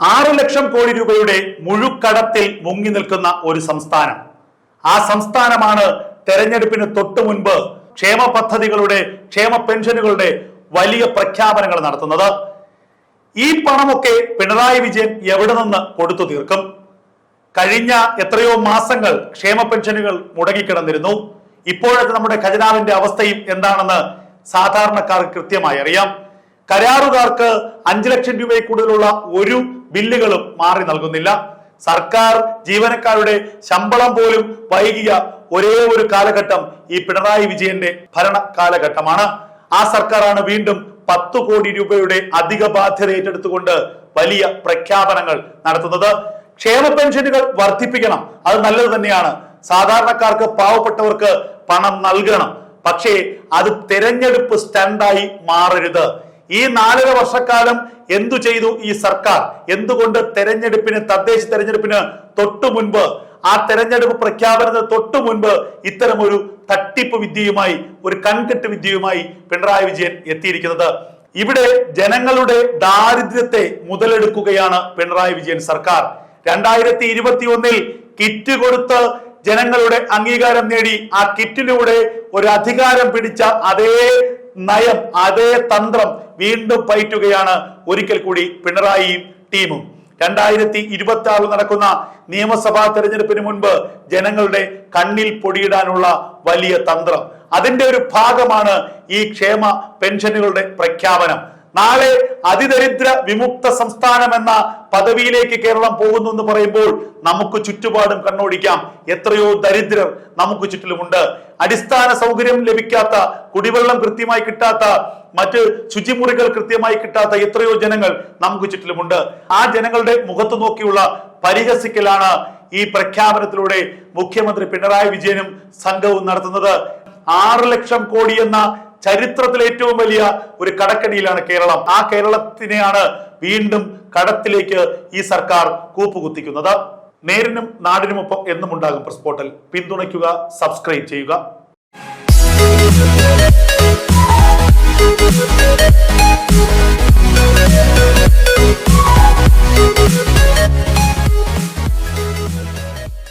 ആറ് ലക്ഷം കോടി രൂപയുടെ മുഴുക്കടത്തിൽ മുങ്ങി നിൽക്കുന്ന ഒരു സംസ്ഥാനം. ആ സംസ്ഥാനമാണ് തെരഞ്ഞെടുപ്പിന് തൊട്ടു മുൻപ് ക്ഷേമ പദ്ധതികളുടെ ക്ഷേമ പെൻഷനുകളുടെ വലിയ പ്രഖ്യാപനങ്ങൾ നടത്തുന്നത്. ഈ പണമൊക്കെ പിണറായി വിജയൻ എവിടെ നിന്ന് കൊടുത്തു തീർക്കും? കഴിഞ്ഞ എത്രയോ മാസങ്ങൾ ക്ഷേമ പെൻഷനുകൾ മുടങ്ങിക്കിടന്നിരുന്നു. ഇപ്പോഴത്തെ നമ്മുടെ ഖജനാവിന്റെ അവസ്ഥയും എന്താണെന്ന് സാധാരണക്കാർ കൃത്യമായി അറിയാം. കരാറുകാർക്ക് അഞ്ചു ലക്ഷം രൂപയിൽ കൂടുതലുള്ള ഒരു ബില്ലുകളും മാറി നൽകുന്നില്ല. സർക്കാർ ജീവനക്കാരുടെ ശമ്പളം പോലും വൈകിയ ഒരേ ഒരു കാലഘട്ടം ഈ പിണറായി വിജയന്റെ ഭരണ കാലഘട്ടമാണ്. ആ സർക്കാരാണ് വീണ്ടും പത്ത് കോടി രൂപയുടെ അധിക ബാധ്യത ഏറ്റെടുത്തുകൊണ്ട് വലിയ പ്രഖ്യാപനങ്ങൾ നടത്തുന്നത്. ക്ഷേമ പെൻഷനുകൾ വർദ്ധിപ്പിക്കണം. അത് നല്ലത് തന്നെയാണ്. സാധാരണക്കാർക്ക് പാവപ്പെട്ടവർക്ക് പണം നൽകണം. പക്ഷേ അത് തെരഞ്ഞെടുപ്പ് സ്റ്റണ്ടായി മാറരുത്. ഈ നാലര വർഷക്കാലം എന്തു ചെയ്തു ഈ സർക്കാർ? എന്തുകൊണ്ട് തെരഞ്ഞെടുപ്പിന് തദ്ദേശ തെരഞ്ഞെടുപ്പിന് തൊട്ടു മുൻപ് ആ തെരഞ്ഞെടുപ്പ് പ്രഖ്യാപനത്തിന് തൊട്ടു മുൻപ് ഇത്തരം ഒരു തട്ടിപ്പ് വിദ്യയുമായി ഒരു കൺകെട്ട് വിദ്യയുമായി പിണറായി വിജയൻ എത്തിയിരിക്കുന്നത്? ഇവിടെ ജനങ്ങളുടെ ദാരിദ്ര്യത്തെ മുതലെടുക്കുകയാണ് പിണറായി വിജയൻ സർക്കാർ. രണ്ടായിരത്തി ഇരുപത്തി ഒന്നിൽ കിറ്റ് കൊടുത്ത് ജനങ്ങളുടെ അംഗീകാരം നേടി ആ കിറ്റിലൂടെ ഒരു അധികാരം പിടിച്ച അതേ നയം അതേ തന്ത്രം വീണ്ടും പയറ്റുകയാണ് ഒരിക്കൽ കൂടി പിണറായിയും ടീമും. രണ്ടായിരത്തി ഇരുപത്തി ആറിൽ നടക്കുന്ന നിയമസഭാ തെരഞ്ഞെടുപ്പിന് മുൻപ് ജനങ്ങളുടെ കണ്ണിൽ പൊടിയിടാനുള്ള വലിയ തന്ത്രം. അതിന്റെ ഒരു ഭാഗമാണ് ഈ ക്ഷേമ പെൻഷനുകളുടെ പ്രഖ്യാപനം. നാളെ അതിദരിദ്ര വിമുക്ത സംസ്ഥാനം എന്ന പദവിയിലേക്ക് കേരളം പോകുന്നു എന്ന് പറയുമ്പോൾ നമുക്ക് ചുറ്റുപാടും കണ്ണോടിക്കാം. എത്രയോ ദരിദ്രർ നമുക്ക് ചുറ്റിലുമുണ്ട്. അടിസ്ഥാന സൗകര്യം ലഭിക്കാത്ത കുടിവെള്ളം കൃത്യമായി കിട്ടാത്ത മറ്റ് ശുചിമുറികൾ കൃത്യമായി കിട്ടാത്ത എത്രയോ ജനങ്ങൾ നമുക്ക് ചുറ്റിലുമുണ്ട്. ആ ജനങ്ങളുടെ മുഖത്ത് നോക്കിയുള്ള പരിഹസിക്കലാണ് ഈ പ്രഖ്യാപനത്തിലൂടെ മുഖ്യമന്ത്രി പിണറായി വിജയനും സംഘവും നടത്തുന്നത്. ആറ് ലക്ഷം കോടി എന്ന ചരിത്രത്തിലെ ഏറ്റവും വലിയ ഒരു കടക്കടിയിലാണ് കേരളം. ആ കേരളത്തിനെയാണ് വീണ്ടും കടത്തിലേക്ക് ഈ സർക്കാർ കൂപ്പുകുത്തിക്കുന്നത്. നേരിനും നാടിനുമൊപ്പം എന്നും ഉണ്ടാകും പ്രസ് പോർട്ടൽ പിന്തുണയ്ക്കുക സബ്സ്ക്രൈബ് ചെയ്യുക.